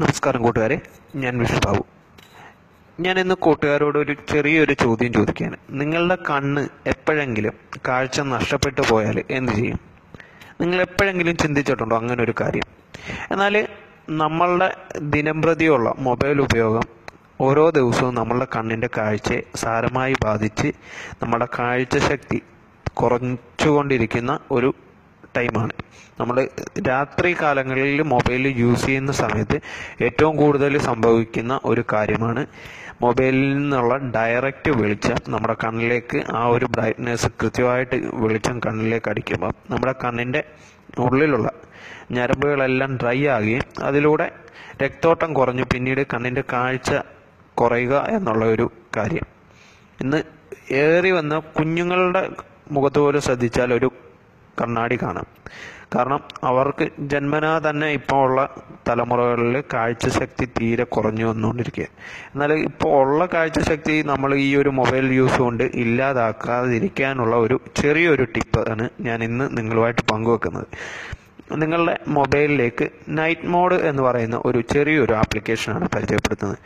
നമസ്കാരം കൂട്ടുകാരെ. ഞാൻ വിഷ്ണു ഞാൻ ഇന്ന് കൂട്ടുകാരോട് ഒരു ചെറിയൊരു ചോദ്യം ചോദിക്കുകയാണ്. നിങ്ങളുടെ കണ്ണ് എപ്പോഴെങ്കിലും കാഴ്ച നഷ്ടപ്പെട്ടു പോയാൽ എന്ത് ചെയ്യും? നിങ്ങൾ എപ്പോഴെങ്കിലും ചിന്തിച്ചിട്ടുണ്ടോ അങ്ങനെ ഒരു കാര്യം? എന്നാൽ നമ്മളുടെ ദിനംപ്രതിയുള്ള മൊബൈൽ ഉപയോഗം ഓരോ ദിവസവും നമ്മളുടെ കണ്ണിന്റെ കാഴ്ചയെ സാരമായി ബാധിച്ച് നമ്മുടെ കാഴ്ചശക്തി കുറച്ചുകൊണ്ടിരിക്കുന്ന ഒരു ടൈമാണ്. നമ്മൾ രാത്രി കാലങ്ങളിൽ മൊബൈൽ യൂസ് ചെയ്യുന്ന സമയത്ത് ഏറ്റവും കൂടുതൽ സംഭവിക്കുന്ന ഒരു കാര്യമാണ് മൊബൈലിൽ നിന്നുള്ള ഡയറക്റ്റ് വെളിച്ചം നമ്മുടെ കണ്ണിലേക്ക് ആ ഒരു ബ്രൈറ്റ്നെസ് കൃത്യമായിട്ട് വെളിച്ചം കണ്ണിലേക്ക് അടിക്കുമ്പോൾ നമ്മുടെ കണ്ണിന്റെ ഉള്ളിലുള്ള ഞരമ്പുകളെല്ലാം ഡ്രൈ ആകുകയും അതിലൂടെ രക്തോട്ടം കുറഞ്ഞു പിന്നീട് കണ്ണിന്റെ കാഴ്ച കുറയുക എന്നുള്ള ഒരു കാര്യം. ഇന്ന് ഏറി വന്ന കുഞ്ഞുങ്ങളുടെ മുഖത്ത് പോലും ശ്രദ്ധിച്ചാൽ ഒരു കണ്ണാടി കാണാം കാരണം അവർക്ക് ജന്മനാ തന്നെ ഇപ്പോൾ ഉള്ള തലമുറകളിൽ കാഴ്ചശക്തി തീരെ കുറഞ്ഞു വന്നുകൊണ്ടിരിക്കുക. എന്നാൽ ഇപ്പോൾ ഉള്ള കാഴ്ചശക്തി നമ്മൾ ഈ ഒരു മൊബൈൽ യൂസ് കൊണ്ട് ഇല്ലാതാക്കാതിരിക്കാനുള്ള ഒരു ചെറിയൊരു ടിപ്പ് ആണ് ഞാൻ ഇന്ന് നിങ്ങളുമായിട്ട് പങ്കുവെക്കുന്നത്. നിങ്ങളുടെ മൊബൈലിലേക്ക് നൈറ്റ് മോഡ് എന്ന് പറയുന്ന ഒരു ചെറിയൊരു ആപ്ലിക്കേഷനാണ് പരിചയപ്പെടുത്തുന്നത്.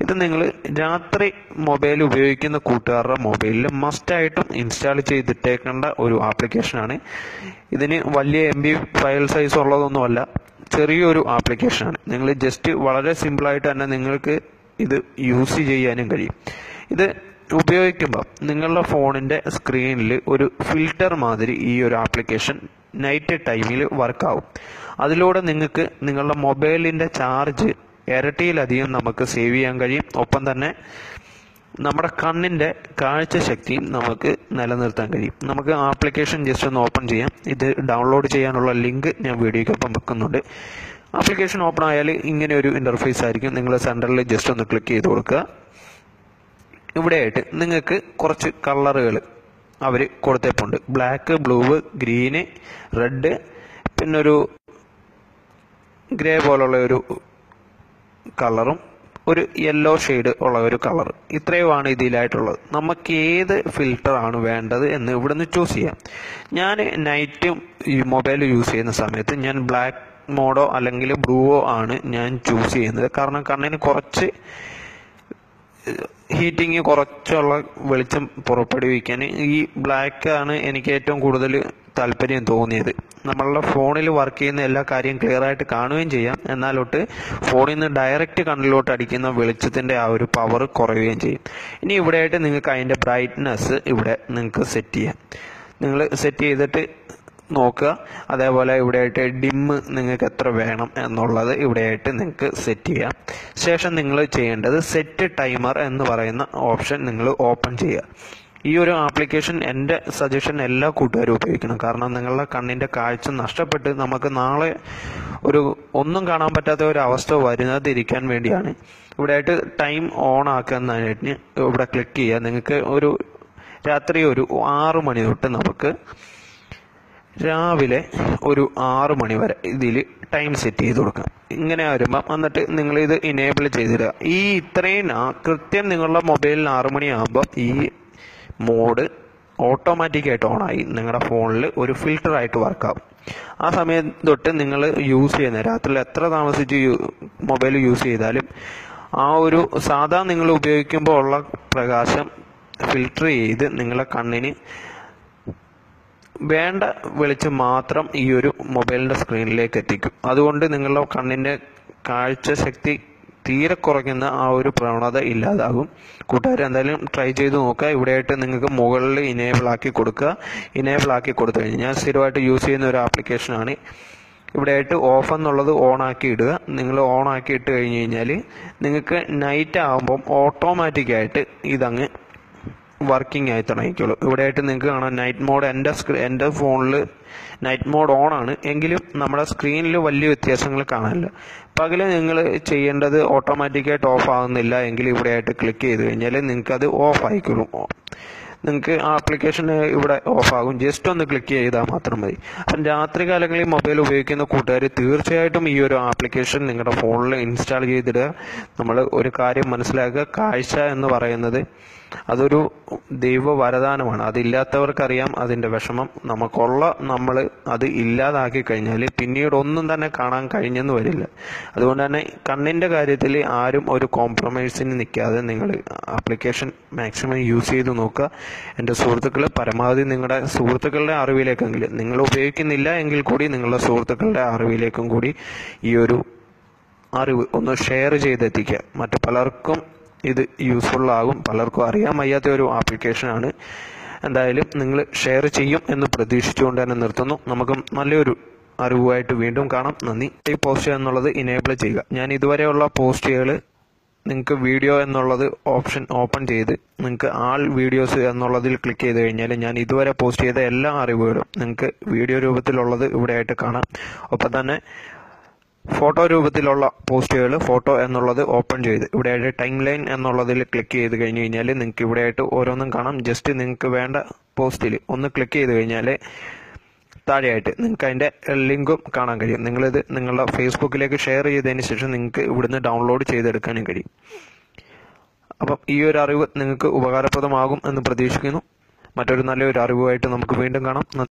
ഇത് നിങ്ങൾ രാത്രി മൊബൈൽ ഉപയോഗിക്കുന്ന കൂട്ടുകാരുടെ മൊബൈലിൽ മസ്റ്റായിട്ടും ഇൻസ്റ്റാൾ ചെയ്തിട്ടേക്കേണ്ട ഒരു ആപ്ലിക്കേഷനാണ് ഇതിന് വലിയ എം ബി ഫയൽ സൈസ് ഉള്ളതൊന്നുമല്ല ചെറിയൊരു ആപ്ലിക്കേഷനാണ് നിങ്ങൾ ജസ്റ്റ് വളരെ സിമ്പിളായിട്ട് തന്നെ നിങ്ങൾക്ക് ഇത് യൂസ് ചെയ്യാനും കഴിയും. ഇത് ഉപയോഗിക്കുമ്പോൾ നിങ്ങളുടെ ഫോണിന്റെ സ്ക്രീനിൽ ഒരു ഫിൽറ്റർ മാതിരി ഈ ഒരു ആപ്ലിക്കേഷൻ നൈറ്റ് ടൈമിൽ വർക്കാവും അതിലൂടെ നിങ്ങൾക്ക് നിങ്ങളുടെ മൊബൈലിന്റെ ചാർജ് ഇരട്ടിയിലധികം നമുക്ക് സേവ് ചെയ്യാൻ കഴിയും. ഒപ്പം തന്നെ നമ്മുടെ കണ്ണിന്റെ കാഴ്ചശക്തിയും നമുക്ക് നിലനിർത്താൻ കഴിയും. നമുക്ക് ആപ്ലിക്കേഷൻ ജസ്റ്റ് ഒന്ന് ഓപ്പൺ ചെയ്യാം. ഇത് ഡൗൺലോഡ് ചെയ്യാനുള്ള ലിങ്ക് ഞാൻ വീഡിയോയ്ക്കൊപ്പം വെക്കുന്നുണ്ട്. ആപ്ലിക്കേഷൻ ഓപ്പൺ ആയാൽ ഇങ്ങനെ ഒരു ഇന്റർഫേസ് ആയിരിക്കും. നിങ്ങൾ സെന്ററിൽ ജസ്റ്റ് ഒന്ന് ക്ലിക്ക് ചെയ്ത് കൊടുക്കുക. ഇവിടെയായിട്ട് നിങ്ങൾക്ക് കുറച്ച് കളറുകൾ അവർ കൊടുത്തേപ്പുണ്ട്. ബ്ലാക്ക് ബ്ലൂ ഗ്രീന് റെഡ് പിന്നൊരു ഗ്രേ പോലുള്ള ഒരു കളറും ഒരു യെല്ലോ ഷെയ്ഡ് ഉള്ള ഒരു കളർ ഇത്രയുമാണ് ഇതിലായിട്ടുള്ളത്. നമുക്ക് ഏത് ഫിൽറ്ററാണ് വേണ്ടത് എന്ന് ഇവിടുന്ന് ചൂസ് ചെയ്യാം. ഞാൻ നൈറ്റ് ഈ മൊബൈൽ യൂസ് ചെയ്യുന്ന സമയത്ത് ഞാൻ ബ്ലാക്ക് മോഡോ അല്ലെങ്കിൽ ബ്ലൂവോ ആണ് ഞാൻ ചൂസ് ചെയ്യുന്നത്. കാരണം കണ്ണിന് കുറച്ച് ഹീറ്റിങ് കുറച്ചുള്ള വെളിച്ചം പുറപ്പെടുവിക്കാൻ ഈ ബ്ലാക്ക് ആണ് എനിക്ക് ഏറ്റവും കൂടുതൽ താല്പര്യം തോന്നിയത്. നമ്മളുടെ ഫോണിൽ വർക്ക് ചെയ്യുന്ന എല്ലാ കാര്യം ക്ലിയർ ആയിട്ട് കാണുകയും ചെയ്യാം. എന്നാലൊട്ട് ഫോണിൽ നിന്ന് ഡയറക്റ്റ് കണ്ണിലോട്ട് അടിക്കുന്ന വെളിച്ചത്തിന്റെ ആ ഒരു പവർ കുറയുകയും ചെയ്യും. ഇനി ഇവിടെയായിട്ട് നിങ്ങൾക്ക് അതിന്റെ ബ്രൈറ്റ്നെസ് ഇവിടെ നിങ്ങൾക്ക് സെറ്റ് ചെയ്യാം. നിങ്ങൾ സെറ്റ് ചെയ്തിട്ട് നോക്കുക. അതേപോലെ ഇവിടെയായിട്ട് ഡിമ്മ് നിങ്ങൾക്ക് എത്ര വേണം എന്നുള്ളത് ഇവിടെയായിട്ട് നിങ്ങൾക്ക് സെറ്റ് ചെയ്യാം. ശേഷം നിങ്ങൾ ചെയ്യേണ്ടത് സെറ്റ് ടൈമർ എന്ന് പറയുന്ന ഓപ്ഷൻ നിങ്ങൾ ഓപ്പൺ ചെയ്യുക. ഈ ഒരു ആപ്ലിക്കേഷൻ എന്റെ സജഷൻ എല്ലാ കൂട്ടുകാരും ഉപയോഗിക്കണം. കാരണം നിങ്ങളുടെ കണ്ണിന്റെ കാഴ്ച നഷ്ടപ്പെട്ട് നമുക്ക് നാളെ ഒരു ഒന്നും കാണാൻ പറ്റാത്ത ഒരു അവസ്ഥ വരുന്നതിരിക്കാൻ വേണ്ടിയാണ്. ഇവിടെയായിട്ട് ടൈം ഓൺ ആക്കുന്നതിന് ഇവിടെ ക്ലിക്ക് ചെയ്യുക. നിങ്ങൾക്ക് ഒരു രാത്രി ഒരു ആറ് മണി തൊട്ട് നമുക്ക് രാവിലെ ഒരു ആറു മണി വരെ ഇതിൽ ടൈം സെറ്റ് ചെയ്ത് കൊടുക്കാം ഇങ്ങനെ വരുമ്പം എന്നിട്ട് നിങ്ങൾ ഇത് ഇനേബിൾ ചെയ്തിടുക. ഈ ഇത്രയും കൃത്യം നിങ്ങളുടെ മൊബൈലിൽ ആറു മണിയാകുമ്പോൾ ഈ മോഡ് ഓട്ടോമാറ്റിക്കായിട്ട് ഓണായി നിങ്ങളുടെ ഫോണിൽ ഒരു ഫിൽട്ടർ ആയിട്ട് വർക്കാവും ആ സമയം തൊട്ട് നിങ്ങൾ യൂസ് ചെയ്യുന്ന രാത്രി എത്ര താമസിച്ച് മൊബൈൽ യൂസ് ചെയ്താലും ആ ഒരു സാധാ നിങ്ങൾ ഉപയോഗിക്കുമ്പോൾ ഉള്ള പ്രകാശം ഫിൽട്ടർ ചെയ്ത് നിങ്ങളുടെ കണ്ണിന് വേണ്ട വെളിച്ചം മാത്രം ഈ ഒരു മൊബൈലിന്റെ സ്ക്രീനിലേക്ക് എത്തിക്കും. അതുകൊണ്ട് നിങ്ങളുടെ കണ്ണിന്റെ കാഴ്ചശക്തി തീരെ കുറയ്ക്കുന്ന ആ ഒരു പ്രവണത ഇല്ലാതാകും. കൂട്ടുകാർ എന്തായാലും ട്രൈ ചെയ്ത് നോക്കുക. ഇവിടെയായിട്ട് നിങ്ങൾക്ക് മുകളിൽ ഇനേബിൾ ആക്കി കൊടുക്കുക. ഇനേബിൾ ആക്കി കൊടുത്തു കഴിഞ്ഞാൽ ഞാൻ സ്ഥിരമായിട്ട് യൂസ് ചെയ്യുന്ന ഒരു ആപ്ലിക്കേഷനാണ് ഇവിടെയായിട്ട് ഓഫ് എന്നുള്ളത് ഓൺ ആക്കി ഇടുക. നിങ്ങൾ ഓൺ ആക്കി ഇട്ട് കഴിഞ്ഞ് കഴിഞ്ഞാൽ നിങ്ങൾക്ക് നൈറ്റ് ആകുമ്പം ഓട്ടോമാറ്റിക്കായിട്ട് ഇതങ്ങ് വർക്കിംഗ് ആയി തുടങ്ങിക്കോളൂ ഇവിടെയായിട്ട് നിങ്ങൾക്ക് കാണാം നൈറ്റ് മോഡ് എന്റെ സ്ക്രീ എന്റെ ഫോണിൽ നൈറ്റ് മോഡ് ഓൺ ആണ്. എങ്കിലും നമ്മുടെ സ്ക്രീനിൽ വലിയ വ്യത്യാസങ്ങൾ കാണാനില്ല. പകൽ നിങ്ങൾ ചെയ്യേണ്ടത് ഓട്ടോമാറ്റിക്കായിട്ട് ഓഫ് ആകുന്നില്ല എങ്കിൽ ഇവിടെയായിട്ട് ക്ലിക്ക് ചെയ്ത് കഴിഞ്ഞാൽ നിങ്ങൾക്കത് ഓഫ് ആയിക്കോളും നിങ്ങൾക്ക് ആപ്ലിക്കേഷൻ ഇവിടെ ഓഫ് ആകും. ജസ്റ്റ് ഒന്ന് ക്ലിക്ക് ചെയ്താൽ മാത്രം മതി. അപ്പം രാത്രി കാലങ്ങളിൽ മൊബൈൽ ഉപയോഗിക്കുന്ന കൂട്ടുകാർ തീർച്ചയായിട്ടും ഈ ഒരു ആപ്ലിക്കേഷൻ നിങ്ങളുടെ ഫോണിൽ ഇൻസ്റ്റാൾ ചെയ്തിടുക. നമ്മൾ ഒരു കാര്യം മനസ്സിലാക്കുക. കാഴ്ച എന്ന് പറയുന്നത് അതൊരു ദൈവ വരദാനമാണ്. അതില്ലാത്തവർക്കറിയാം അതിന്റെ വിഷമം. നമുക്കുള്ള നമ്മൾ അത് ഇല്ലാതാക്കി കഴിഞ്ഞാൽ പിന്നീട് ഒന്നും തന്നെ കാണാൻ കഴിഞ്ഞെന്ന് വരില്ല. അതുകൊണ്ട് തന്നെ കണ്ണിന്റെ കാര്യത്തിൽ ആരും ഒരു കോംപ്രമൈസിന് നിൽക്കാതെ നിങ്ങൾ ആപ്ലിക്കേഷൻ മാക്സിമം യൂസ് ചെയ്ത് നോക്കുക. എന്റെ സുഹൃത്തുക്കൾ പരമാവധി നിങ്ങളുടെ സുഹൃത്തുക്കളുടെ അറിവിലേക്കെങ്കിലും നിങ്ങൾ ഉപയോഗിക്കുന്നില്ല എങ്കിൽ കൂടി നിങ്ങളുടെ സുഹൃത്തുക്കളുടെ അറിവിലേക്കും കൂടി ഈ ഒരു അറിവ് ഒന്ന് ഷെയർ ചെയ്തെത്തിക്കുക. മറ്റു പലർക്കും ഇത് യൂസ്ഫുൾ ആകും. പലർക്കും അറിയാൻ വയ്യാത്ത ഒരു ആപ്ലിക്കേഷനാണ് എന്തായാലും നിങ്ങൾ ഷെയർ ചെയ്യും എന്ന് പ്രതീക്ഷിച്ചുകൊണ്ട് തന്നെ നിർത്തുന്നു. നമുക്ക് നല്ലൊരു അറിവുമായിട്ട് വീണ്ടും കാണാം. നന്ദി. ഈ പോസ്റ്റ് എന്നുള്ളത് ഇനേബിൾ ചെയ്യുക. ഞാൻ ഇതുവരെയുള്ള പോസ്റ്റുകൾ നിങ്ങൾക്ക് വീഡിയോ എന്നുള്ളത് ഓപ്ഷൻ ഓപ്പൺ ചെയ്ത് നിങ്ങൾക്ക് ആൾ വീഡിയോസ് എന്നുള്ളതിൽ ക്ലിക്ക് ചെയ്ത് കഴിഞ്ഞാൽ ഞാൻ ഇതുവരെ പോസ്റ്റ് ചെയ്ത എല്ലാ അറിവുകളും നിങ്ങൾക്ക് വീഡിയോ രൂപത്തിലുള്ളത് ഇവിടെയായിട്ട് കാണാം. ഒപ്പം തന്നെ ഫോട്ടോ രൂപത്തിലുള്ള പോസ്റ്റുകൾ ഫോട്ടോ എന്നുള്ളത് ഓപ്പൺ ചെയ്ത് ഇവിടെയായിട്ട് ടൈം ലൈൻ എന്നുള്ളതിൽ ക്ലിക്ക് ചെയ്ത് കഴിഞ്ഞ് കഴിഞ്ഞാൽ നിങ്ങൾക്ക് ഇവിടെയായിട്ട് ഓരോന്നും കാണാം. ജസ്റ്റ് നിങ്ങൾക്ക് വേണ്ട പോസ്റ്റിൽ ഒന്ന് ക്ലിക്ക് ചെയ്ത് കഴിഞ്ഞാൽ താഴെയായിട്ട് നിങ്ങൾക്ക് അതിന്റെ ലിങ്കും കാണാൻ കഴിയും. നിങ്ങളിത് നിങ്ങളുടെ ഫേസ്ബുക്കിലേക്ക് ഷെയർ ചെയ്തതിന് ശേഷം നിങ്ങൾക്ക് ഇവിടുന്ന് ഡൗൺലോഡ് ചെയ്തെടുക്കാനും കഴിയും. അപ്പം ഈ ഒരു അറിവ് നിങ്ങൾക്ക് ഉപകാരപ്രദമാകും എന്ന് പ്രതീക്ഷിക്കുന്നു. മറ്റൊരു നല്ലൊരു അറിവുമായിട്ട് നമുക്ക് വീണ്ടും കാണാം.